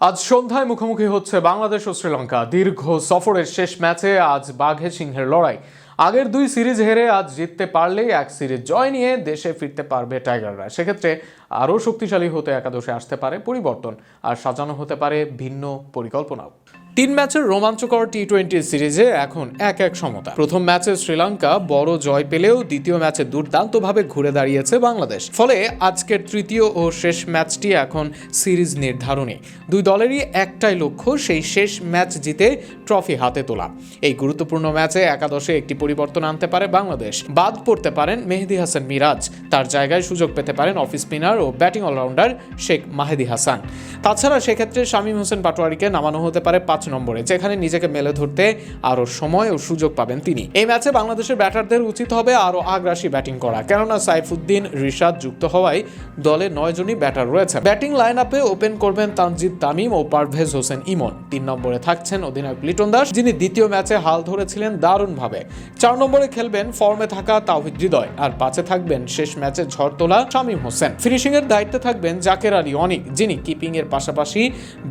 আজ সন্ধ্যায় মুখোমুখি হচ্ছে বাংলাদেশ ও শ্রীলঙ্কা। দীর্ঘ সফরের শেষ ম্যাচে আজ বাঘে সিংহের লড়াই। আগের দুই সিরিজ হেরে আজ জিততে পারলেই এক সিরিজ জয় নিয়ে দেশে ফিরতে পারবে টাইগাররা। সেক্ষেত্রে আরও শক্তিশালী হতে একাদশে আসতে পারে পরিবর্তন, আর সাজানো হতে পারে ভিন্ন পরিকল্পনাও। তিন ম্যাচের রোমাঞ্চকর টি টোয়েন্টি সিরিজে এখন এক এক সমতা। প্রথম ম্যাচে শ্রীলঙ্কা বড় জয় পেলেও দ্বিতীয় ম্যাচে দুর্দান্তভাবে ঘুরে দাঁড়িয়েছে বাংলাদেশ। ফলে আজকের তৃতীয় ও শেষ ম্যাচটি এখন সিরিজ নির্ধারণী। দুই দলেরই একটাই লক্ষ্য, সেই শেষ ম্যাচ জিতে ট্রফি হাতে তোলা। এই গুরুত্বপূর্ণ ম্যাচে একাদশে একটি পরিবর্তন আনতে পারে বাংলাদেশ। বাদ পড়তে পারেন মেহেদি হাসান মিরাজ। তার জায়গায় সুযোগ পেতে পারেন অফ স্পিনার ও ব্যাটিং অলরাউন্ডার শেখ মাহেদি হাসান। তাছাড়া সেক্ষেত্রে শামীম হোসেন পাটোয়ারিকে নামানো হতে পারে পাঁচ নম্বরে, যেখানে নিজেকে মেলে ধরতে আরও সময় ও সুযোগ পাবেন তিনি। এই ম্যাচে বাংলাদেশের ব্যাটারদের উচিত হবে আরও আগ্রাসী ব্যাটিং করা। কেননা সাইফুদ্দিন, রিশাদ যুক্ত হওয়ায় দলে নয়জনই ব্যাটার রয়েছে ব্যাটিং লাইন আপে ওপেন করবেন তানজিদ তামিম ও পারভেজ হোসেন ইমন। তিন নম্বরে থাকছেন অধিনায়ক লিটন দাস, যিনি দ্বিতীয় ম্যাচে হাল ধরেছিলেন দারুণভাবে। চার নম্বরে খেলবেন ফর্মে থাকা তাওহিদ হৃদয়। আর পাঁচে থাকবেন শেষ ম্যাচে ঝড় তোলা শামীম হোসেন। ফিনিশিং এর দায়িত্বে থাকবেন জাকের আলী অনিক, যিনি কিপিং এর পাশাপাশি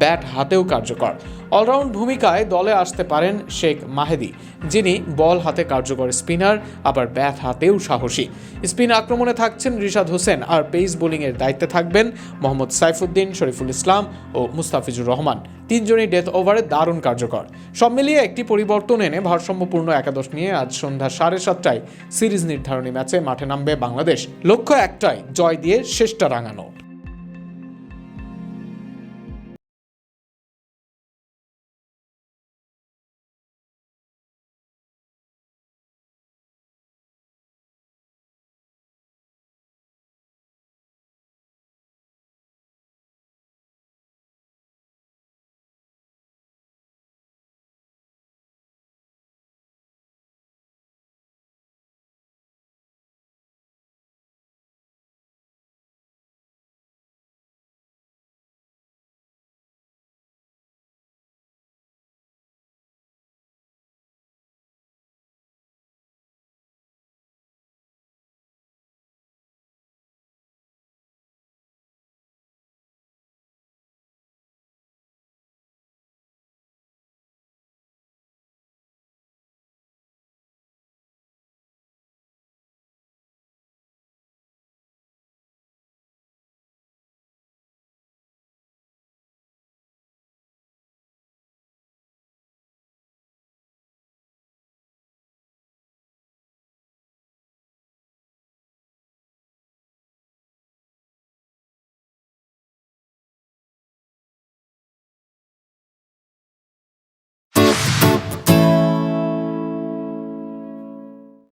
ব্যাট হাতেও কার্যকর। অলরাউন্ড ভূমিকায় দলে আসতে পারেন শেখ মাহেদি, যিনি বল হাতে কার্যকর স্পিনার, আবার ব্যাট হাতেও সাহসী। স্পিন আক্রমণে থাকছেন রিশাদ হোসেন আর পেস বোলিংয়ের দায়িত্বে থাকবেন মোহাম্মদ সাইফুদ্দিন, শরীফুল ইসলাম ও মুস্তাফিজুর রহমান। তিনজনই ডেথ ওভারে দারুণ কার্যকর। সব মিলিয়ে একটি পরিবর্তন এনে ভারসাম্যপূর্ণ একাদশ নিয়ে আজ সন্ধ্যা সাড়ে সাতটায় সিরিজ নির্ধারণী ম্যাচে মাঠে নামবে বাংলাদেশ। লক্ষ্য একটাই, জয় দিয়ে শেষটা রাঙানো।